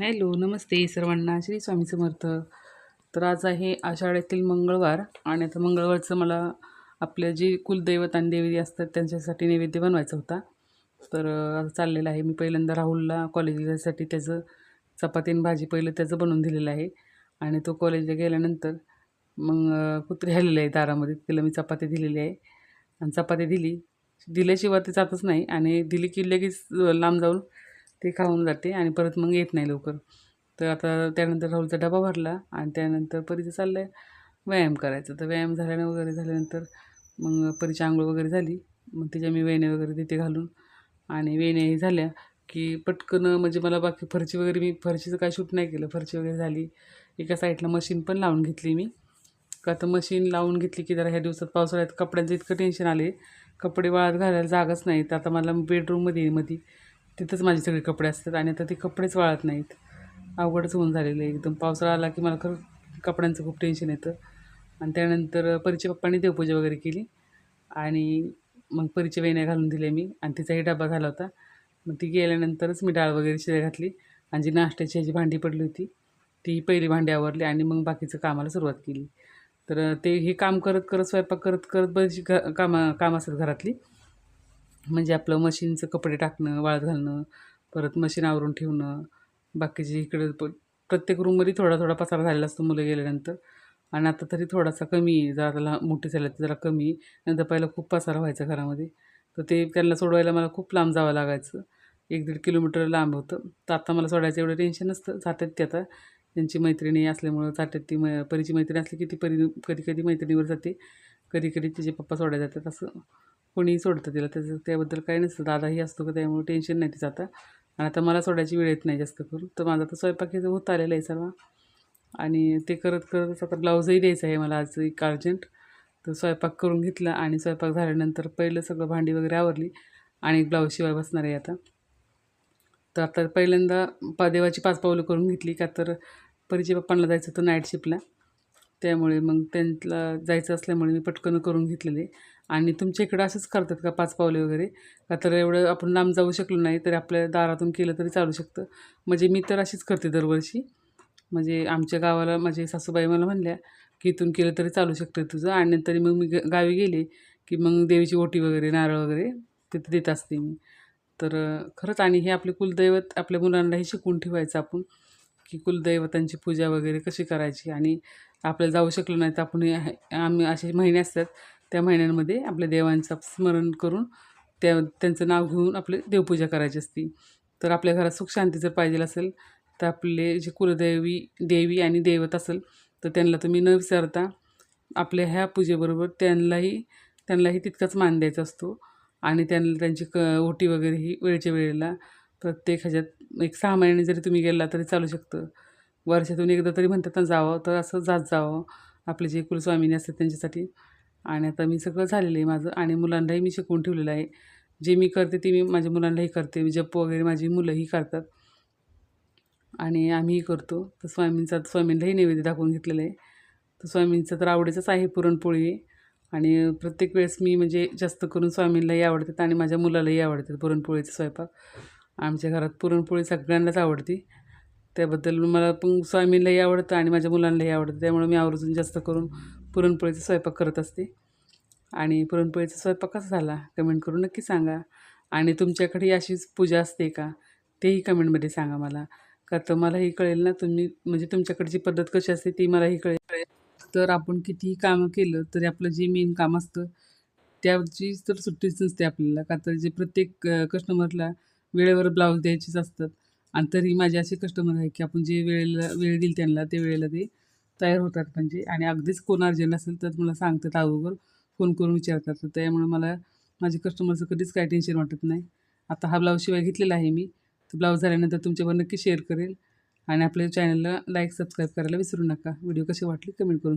Hello नमस्ते सर्वांना. श्री स्वामी समर्थ. तर आज आहे आषाढ्यातील मंगळवार आणि आता मंगळवारचं मला आपल्या जे कुलदैवत आणि देवी असतात त्यांच्यासाठी नैवेद्य बनवायचा होता. तर चाललेलं आहे. मी पहिल्यांदा राहुलला कॉलेजसाठी त्याचं चपाती आणि भाजी पहिलं त्याचं बनवून दिलेलं आहे. आणि तो कॉलेजला गेल्यानंतर मग अं, कुत्री आहे दारामध्ये. तिला मी चपाती दिलेली आहे. आणि चपाती दिली. दिल्याशिवाय ते जातच नाही आणि दिली की लगेच लांब जाऊन ते खाऊन जाते आणि परत मग येत नाही लवकर. तर आता त्यानंतर राहुलचा डबा भरला आणि त्यानंतर परीचं चाललं आहे व्यायाम करायचं. तर व्यायाम झाल्यानं वगैरे झाल्यानंतर मग परीची आंघोळ वगैरे झाली. मग तिच्या मी वेण्या वगैरे देते घालून. आणि वेण्या हे झाल्या की पटकन म्हणजे मला बाकी फरची वगैरे मी फरशीचं काय शूट नाही केलं. फरची वगैरे झाली. एका साईडला मशीन पण लावून घेतली मी. का तर मशीन लावून घेतली की जरा ह्या दिवसात पावसाळ्यात कपड्यांचं इतकं टेन्शन आले कपडे वाळत घालायला जागाच नाही. तर आता मला बेडरूममध्ये मध्ये तिथंच माझे सगळे कपडे असतात आणि आता ते कपडेच वाळत नाहीत. अवघडच होऊन झालेलं आहे एकदम. पावसाळा आला की मला खरं कपड्यांचं खूप टेन्शन येतं. आणि त्यानंतर परीच्या पप्पांनी देवपूजा वगैरे केली. आणि मग परीच्या वेण्या घालून दिल्या मी. आणि तिचाही डबा झाला होता. मग ती गेल्यानंतरच मी डाळ वगैरे शिजा घातली. आणि जी नाश्त्याची ह्याची भांडी पडली होती ती पहिली भांडी आवरली आणि मग बाकीचं कामाला सुरुवात केली. तर ते हे काम करत करत स्वयंपाक करत करत बरीचशी घ कामं काम असतात घरातली. म्हणजे आपलं मशीनचं कपडे टाकणं वाळत घालणं परत मशीन आवरून ठेवणं बाकीचे इकडं प प्रत्येक रूममध्ये थोडा थोडा पसारा झालेला असतो मुलं गेल्यानंतर. आणि आता तरी थोडासा कमी आहे जरा त्याला मोठी झाल्या तर जरा कमी नंतर पहिला खूप पसारा व्हायचा घरामध्ये. तर ते त्यांना सोडवायला मला खूप लांब जावं लागायचं. एक दीड किलोमीटर लांब होतं. तर आता मला सोडायचं एवढं टेन्शन नसतं. जातात ते आता. त्यांची मैत्रिणी असल्यामुळं जातात ती मै परीची मैत्रिणी असली की ती परी कधी कधी मैत्रिणीवर जाते. कधी कधी तिचे पप्पा सोडायला जातात असं. कोणीही सोडतं तिला त्याचं त्याबद्दल काही नसतं. दादाही असतो का त्यामुळे टेन्शन नाही तिचं आता. आणि आता मला सोडायची वेळ येत नाही जास्त करून. तर माझा आता स्वयंपाक हे होत आलेलं आहे सर्व. आणि ते करत करतच आता ब्लाऊजही द्यायचं आहे मला आज एक अर्जंट. तर स्वयंपाक करून घेतला आणि स्वयंपाक झाल्यानंतर पहिलं सगळं भांडी वगैरे आवरली आणि एक ब्लाऊज शिवाय बसणार आहे आता. तर आता पहिल्यांदा पा देवाची पाच पावलं करून घेतली का तर परिचय पप्पांना जायचं होतं नाईट शिपला त्यामुळे मग त्यांना जायचं असल्यामुळे मी पटकन करून घेतलेले. आणि तुमच्या इकडं असंच करतात का पाच पावले वगैरे? का तर एवढं आपण लांब जाऊ शकलो नाही तरी आपल्या दारातून केलं तरी चालू शकतं. म्हणजे मी तर अशीच करते दरवर्षी. म्हणजे आमच्या गावाला माझे सासूबाई मला म्हणल्या की इथून केलं तरी चालू शकतं तुझं. आणि नंतर मग मी ग- गावी गेले की मग देवीची ओटी वगैरे नारळ वगैरे तिथे देत असते मी. तर खरंच आणि हे आपले कुलदैवत आपल्या मुलांनाही शिकवून ठेवायचं आपण. की कुलदैवतांची पूजा वगैरे कशी करायची? आणि आपल्याला जाऊ शकलो नाही तर आपण हे- आम्ही असे महिने असतात त्या महिन्यांमध्ये आपल्या देवांचं स्मरण करून त्या त्यांचं नाव घेऊन आपले देवपूजा करायची असते. तर आपल्या घरात सुख शांती जर पाहिजे असेल तर आपले जे कुलदैवी देवी आणि दैवत असेल तर त्यांना तुम्ही न विचारता आपल्या ह्या पूजेबरोबर त्यांनाही त्यांनाही तितकाच मान द्यायचा असतो. आणि त्यांना त्यांची क ओटी वगैरे ही वेळच्या वेळेला प्रत्येक ह्याच्यात एक सहा महिन्याने जरी तुम्ही गेला तरी चालू शकतं. वर्षातून एकदा तरी म्हणतात ना जावं तर असं जात जावं. आपले जे कुलस्वामिनी असतात त्यांच्यासाठी. आणि आता मी सगळं झालेलं आहे माझं. आणि मुलांनाही मी शिकवून ठेवलेलं आहे. जे मी करते ते मी माझ्या मुलांनाही करते. जप वगैरे माझी मुलंही करतात. आणि आम्हीही करतो. तर स्वामींचा स्वामींनाही नैवेद्य दाखवून घेतलेलं आहे. तर स्वामींचं तर आवडीचंच आहे पुरणपोळी. आणि प्रत्येक वेळेस मी म्हणजे जास्त करून स्वामींनाही आवडतात आणि माझ्या मुलालाही आवडतात पुरणपोळीचा स्वयंपाक. आमच्या घरात पुरणपोळी सगळ्यांनाच आवडते. त्याबद्दल मला पण स्वामींलाही आवडतं आणि माझ्या मुलांनाही आवडतं. त्यामुळे मी आवर्जून जास्त करून पुरणपोळीचा स्वयंपाक करत असते. आणि पुरणपोळीचा स्वयंपाक कसा झाला कमेंट करून नक्की सांगा. आणि तुमच्याकडे अशीच पूजा असते का? तेही कमेंटमध्ये सांगा मला. का तर मलाही कळेल ना तुम्ही म्हणजे तुमच्याकडची पद्धत कशी असते ती मलाही कळेल. तर आपण कितीही कामं केलं तरी आपलं जे मेन काम असतं त्याची तर सुट्टीच नसते आपल्याला. का तर जे प्रत्येक कस्टमरला वेळेवर ब्लाऊज द्यायचीच असतात. आणि तरी माझे असे कस्टमर आहे की आपण जे वेळेला वेळ देईल त्यांना ते वेळेला ते तयार होतात. म्हणजे आणि अगदीच कोण अर्जंट असेल तर मला सांगतात अगोदर फोन करून विचारतात तर त्यामुळे मला माझे कस्टमरचं कधीच काय टेन्शन वाटत नाही. आता हा ब्लाऊज शिवाय घेतलेला आहे मी. तर ब्लाऊज झाल्यानंतर तुमच्यावर नक्की शेअर करेल. आणि आपल्या चॅनलला लाईक सबस्क्राईब करायला विसरू नका. व्हिडिओ कसे वाटले कमेंट करून